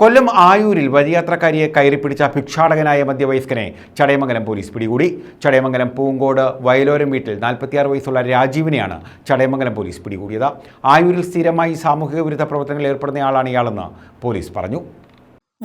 കൊല്ലം ആയൂരിൽ വഴിയാത്രക്കാരിയെ കയറിപ്പിടിച്ച ഭിക്ഷാടകനായ മധ്യവയസ്കനെ Chadayamangalam police പിടികൂടി. ചടയമംഗലം പൂങ്കോട് വയലോരം വീട്ടിൽ നാൽപ്പത്തിയാറ് വയസ്സുള്ള രാജീവിനെയാണ് ചടയമംഗലം പോലീസ് പിടികൂടിയത്. ആയൂരിൽ സ്ഥിരമായി സാമൂഹിക വിരുദ്ധ പ്രവർത്തനങ്ങളിൽ ഏർപ്പെടുന്നയാളാണ് ഇയാളെന്ന് പോലീസ് പറഞ്ഞു.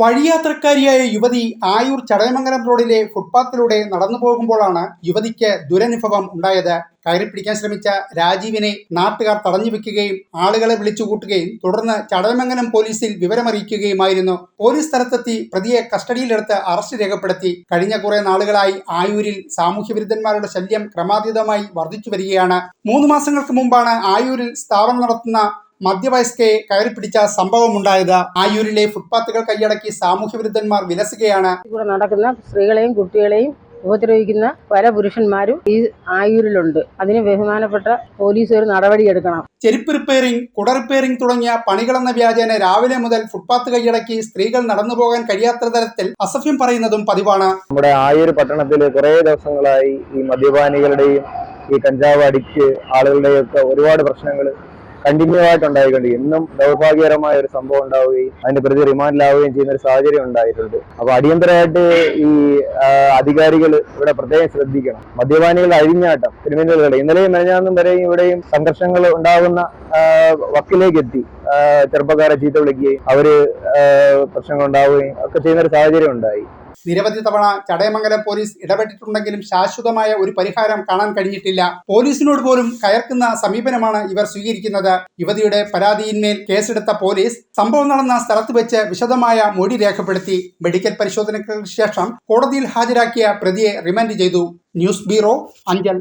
വഴിയാത്രക്കാരിയായ യുവതി ആയൂർ ചടയമംഗലം റോഡിലെ ഫുട്പാത്തിലൂടെ നടന്നു പോകുമ്പോഴാണ് യുവതിക്ക് ദുരനുഭവം ഉണ്ടായത്. കയറി പിടിക്കാൻ ശ്രമിച്ച രാജീവിനെ നാട്ടുകാർ തടഞ്ഞു വെക്കുകയും ആളുകളെ വിളിച്ചുകൂട്ടുകയും തുടർന്ന് ചടയമംഗലം പോലീസിൽ വിവരമറിയിക്കുകയുമായിരുന്നു. പോലീസ് സ്ഥലത്തെത്തി പ്രതിയെ കസ്റ്റഡിയിലെടുത്ത് അറസ്റ്റ് രേഖപ്പെടുത്തി. കഴിഞ്ഞ കുറെ നാളുകളായി ആയൂരിൽ സാമൂഹ്യവിരുദ്ധന്മാരുടെ ശല്യം ക്രമാതീതമായി വർദ്ധിച്ചു വരികയാണ്. മൂന്ന് മാസങ്ങൾക്ക് മുമ്പാണ് ആയൂരിൽ സ്ഥാപനം നടത്തുന്ന മധ്യവയസ്കയെ കയറി പിടിച്ച സംഭവമുണ്ടായത് ആയൂരിലെ ഫുട്പാത്തുകൾ കൈയടക്കി സാമൂഹ്യ വിരുദ്ധന്മാർ വിലസുകയാണ്. ഇവിടെ നടക്കുന്ന സ്ത്രീകളെയും കുട്ടികളെയും ഉപദ്രവിക്കുന്ന പല പുരുഷന്മാരും ഈ ആയൂരിലുണ്ട്. അതിന് ബഹുമാനപ്പെട്ട പോലീസ് ഒരു നടപടിയെടുക്കണം. ചെരുപ്പ് റിപ്പയറിംഗ് കുട റിപ്പയറിംഗ് തുടങ്ങിയ പണികളെന്ന വ്യാജേന രാവിലെ മുതൽ ഫുട്പാത്ത് കൈയടക്കി സ്ത്രീകൾ നടന്നു പോകാൻ കഴിയാത്ത തരത്തിൽ അസഭ്യം പറയുന്നതും പതിവാണ്. നമ്മുടെ ആയൂർ പട്ടണത്തിൽ കുറേ ദിവസങ്ങളായി ഈ മദ്യപാനികളുടെയും ഈ കഞ്ചാവ് അടിച്ച് ആളുകളുടെയൊക്കെ ഒരുപാട് പ്രശ്നങ്ങൾ കണ്ടിന്യൂ ആയിട്ട് ഉണ്ടായിക്കൊണ്ടിരിക്കും ഇന്നും ദൗർഭാഗ്യകരമായ ഒരു സംഭവം ഉണ്ടാവുകയും അതിന്റെ പ്രതി റിമാൻഡിലാവുകയും ചെയ്യുന്ന ഒരു സാഹചര്യം ഉണ്ടായിട്ടുണ്ട്. അപ്പൊ അടിയന്തരമായിട്ട് ഈ അധികാരികൾ ഇവിടെ പ്രത്യേകം ശ്രദ്ധിക്കണം. മദ്യപാനികളുടെ അഴിഞ്ഞാട്ടം ക്രിമിനലുകളുടെ ഇന്നലെയും മെനഞ്ഞാന്നും വരെയും ഇവിടെയും സംഘർഷങ്ങൾ ഉണ്ടാകുന്ന വക്കിലേക്ക് എത്തി ചെറുപ്പക്കാരെ ചീത്ത വിളിക്കുകയും അവർ പ്രശ്നങ്ങൾ ഉണ്ടാവുകയും ഒക്കെ ചെയ്യുന്ന ഒരു സാഹചര്യം ഉണ്ടായി. നിരവധി തവണ ചടയമംഗലം പോലീസ് ഇടപെട്ടിട്ടുണ്ടെങ്കിലും ശാശ്വതമായ ഒരു പരിഹാരം കാണാൻ കഴിഞ്ഞിട്ടില്ല. പോലീസിനോട് പോലും കയർക്കുന്ന സമീപനമാണ് ഇവർ സ്വീകരിക്കുന്നത്. യുവതിയുടെ പരാതിയിന്മേൽ കേസെടുത്ത പോലീസ് സംഭവം നടന്ന സ്ഥലത്ത് വെച്ച് വിശദമായ മൊഴി രേഖപ്പെടുത്തി. മെഡിക്കൽ പരിശോധനയ്ക്ക് ശേഷം കോടതിയിൽ ഹാജരാക്കിയ പ്രതിയെ റിമാൻഡ് ചെയ്തു. News bureau Anchal.